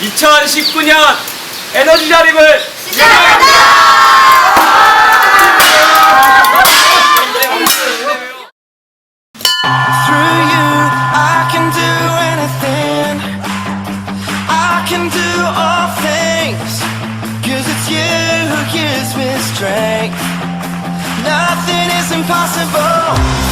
2019년 에너지 자립을 Strength. Nothing is impossible.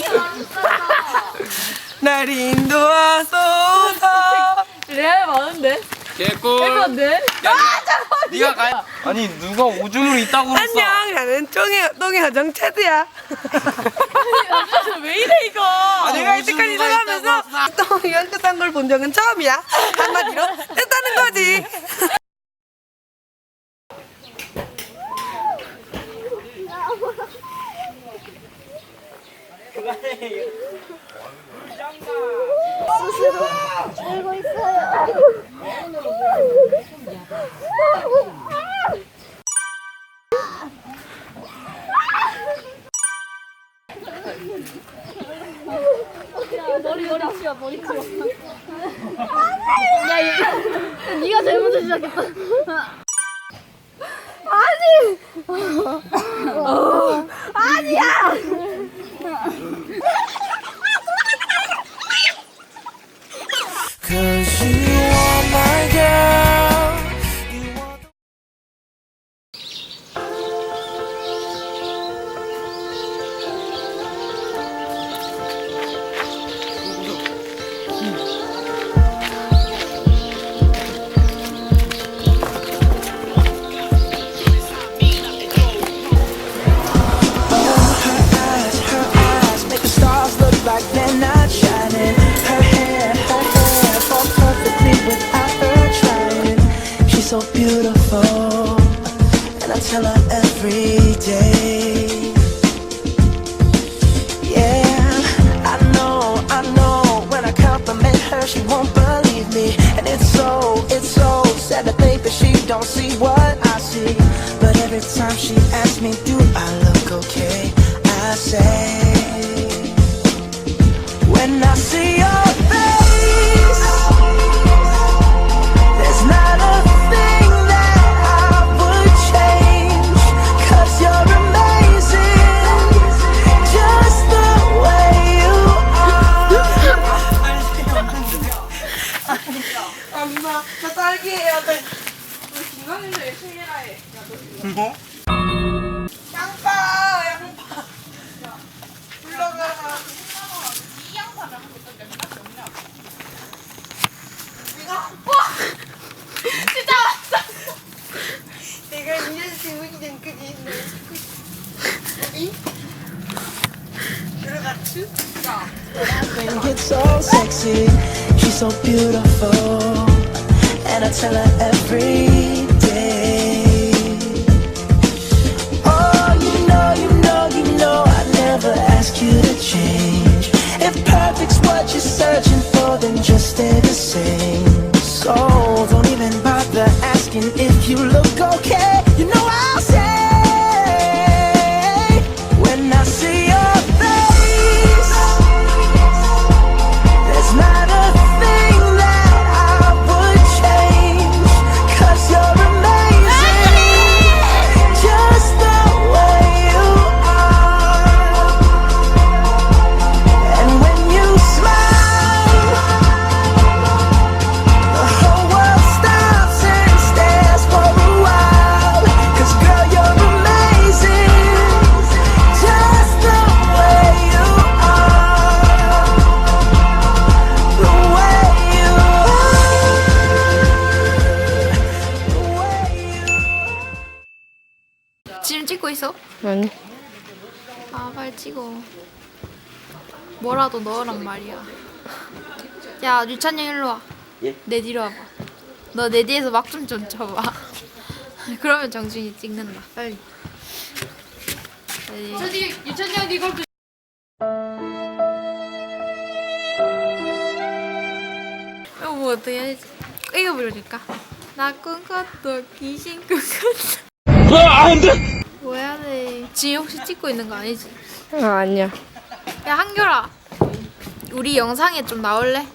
날 인도하소서 레알 많은데? 개꿀. 예쁜데? 아, 네가 가. 아니 누가 오줌을 이따구 했어? 안녕 나는 쫑이 똥이 화정 체드야 왜 이래 이거? 내가 이때까지 살아면서 똥이 연극한 걸 본 적은 처음이야 한마디로 됐다는 거지 스스로 울고 있어요. Sad to think that she don't see what I see. But every time she asks me, 엄마, 나 딸기 해야 돼. 우리 김광일도 열심히 해라 해. 뭐? 양파, 양파. 불러가. 이 양파를 한 번도 몇 맛이 없냐? 내가 진짜 왔어. 내가 이런 기분이 된 그게 있네. 여기 들어갔지? 야. and get so sexy. She's so beautiful, and I tell her every day. Oh, you know, you know, you know, I never ask you to change. If perfect's what you're searching for, then just stay the same. 찍어. 뭐라도 넣으란 말이야. 야 유찬이 일로 와. 예? 내 뒤로 와봐. 너 내 뒤에서 막좀좀 쳐봐. 그러면 정준이 찍는다. 빨리. 유찬이 형 이걸 이거 뭐 어떻게 해야 되지? 이거 불러줄까? 나 꿈꿨도 귀신 꿈꿨어. 뭐 해야 돼? 지금 혹시 찍고 있는 거 아니지? 아, 아니야 야 한결아 우리 영상에 좀 나올래?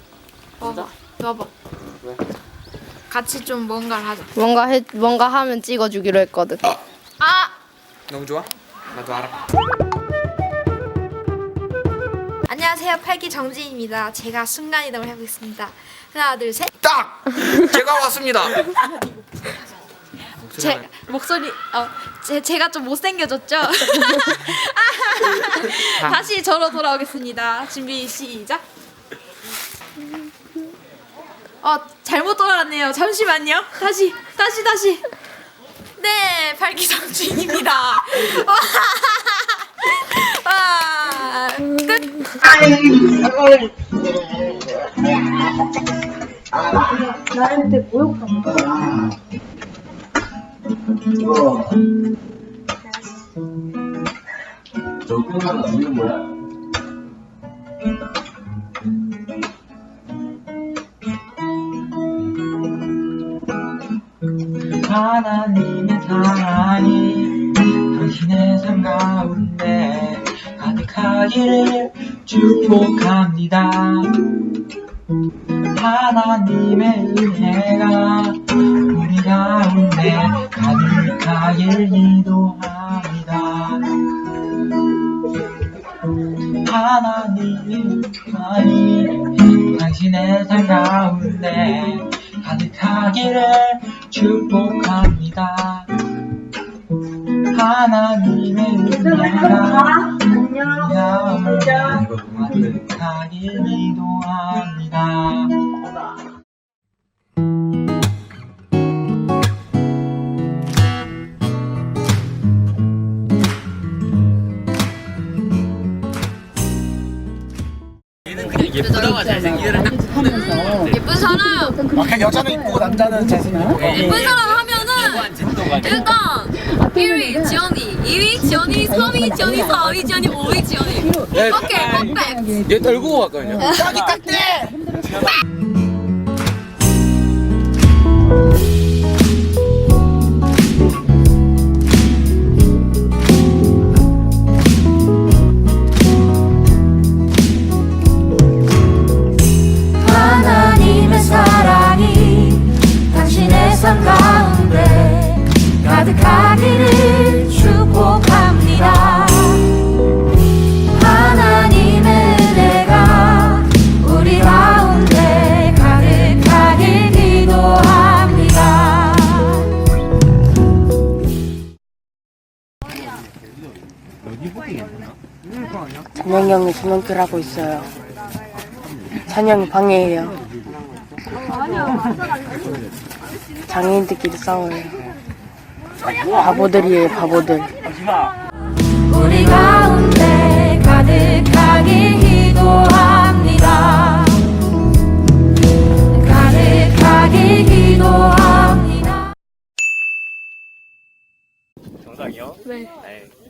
봐봐 봐봐 같이 좀 뭔가를 하자 뭔가 해 뭔가 하면 찍어주기로 했거든 아! 너무 좋아? 나도 알아. 안녕하세요 팔기 정지입니다 제가 순간이동을 해보겠습니다 하나 둘셋 딱! 제가 왔습니다. 제 목소리 어 제, 제가 좀 못생겨졌죠? 다시 저로 돌아오겠습니다. 준비 시작. 어 잘못 돌아왔네요. 잠시만요. 다시 다시 다시. 네 팔기정주입니다. 와. 끝. 하나님의 사랑이 당신의 삶 가운데 가득하기를 축복합니다. 하나님의 은혜가 우리 가운데 가득하길 기도합니다. 하나님의 사랑이 당신의 삶 가운데 가득하기를 축복합니다. 하나님의 은혜가 가운데 가득하길 기도합니다. 예쁜 사람. 아, 그냥 여자는 이쁘고 남자는 잘생기고. 예쁜 사람 하면 일단 1위 지연이, 2위 지연이, 3위 지연이, 4위 지연이, 5위 지연이. 오케이, 퍼펙트. 얘 떨고 갔거든요. 하나님의 찬영이 형이 조명길 하고 있어요. 찬영이 방해해요. 장애인들끼리 싸워요. 바보들이에요, 바보들. 우리 가운데 가득하길 기도합니다. 가득하길 기도합니다. 정상이요? 네.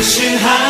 나님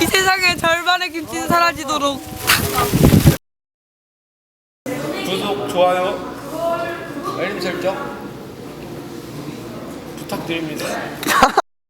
이 세상에 절반의 김치는 사라지도록. 구독, 좋아요, 알림 설정 부탁드립니다.